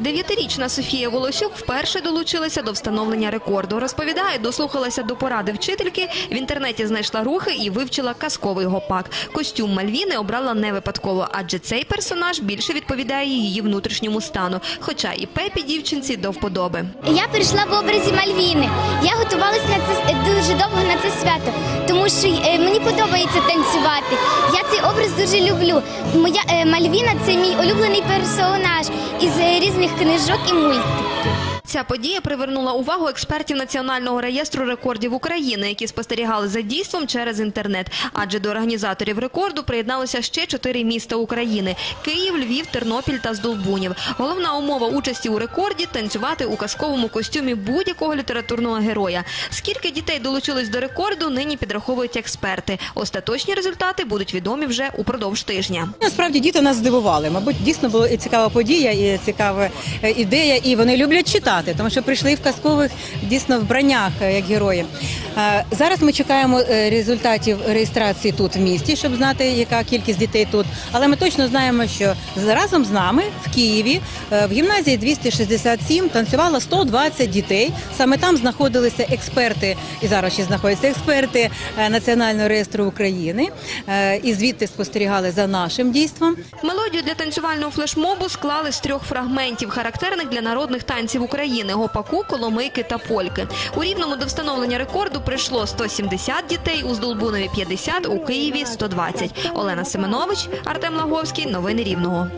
Дев'ятирічна Софія Волосюк вперше долучилася до встановлення рекорду. Розповідає, дослухалася до поради вчительки, в інтернеті знайшла рухи і вивчила казковий гопак. Костюм Мальвіни обрала не випадково, адже цей персонаж більше відповідає її внутрішньому стану. Хоча і Пепі дівчинці до вподоби. Я прийшла в образі Мальвіни. Я готувалася на це дуже довго на це свято, тому що е, мені подобається танцювати. Я цей образ дуже люблю. Моя е, Мальвіна це мій улюблений персонаж із е, різних книжок і мультиків. Ця подія привернула увагу експертів Національного реєстру рекордів України, які спостерігали за дійством через інтернет. Адже до організаторів рекорду приєдналося ще чотири міста України: Київ, Львів, Тернопіль та Здолбунів. Головна умова участі у рекорді танцювати у казковому костюмі будь-якого літературного героя. Скільки дітей долучились до рекорду, нині підраховують експерти. Остаточні результати будуть відомі вже упродовж тижня. Насправді діти нас здивували. Мабуть, дійсно була і цікава подія, і цікава е, ідея, і вони люблять читати, тому що прийшли в казкових дійсно вбраннях е, як герої. Зараз ми чекаємо е, результатів реєстрації тут в місті, щоб знати, яка кількість дітей тут. Але ми точно знаємо, що разом з нами в Києві е, в гімназії 267 танцювало 120 дітей. Саме там знаходилися експерти, і зараз ще знаходяться експерти е, Національного реєстру України. І звідти спостерігали за нашим дійством. Мелодію для танцювального флешмобу склали з трьох фрагментів, характерних для народних танців України: гопаку, коломийки та польки. У рівному до встановлення рекорду прийшло 170 дітей, у Здолбунові 50, у Києві 120. Олена Семенович, Артем Лаговський. Новини Рівного.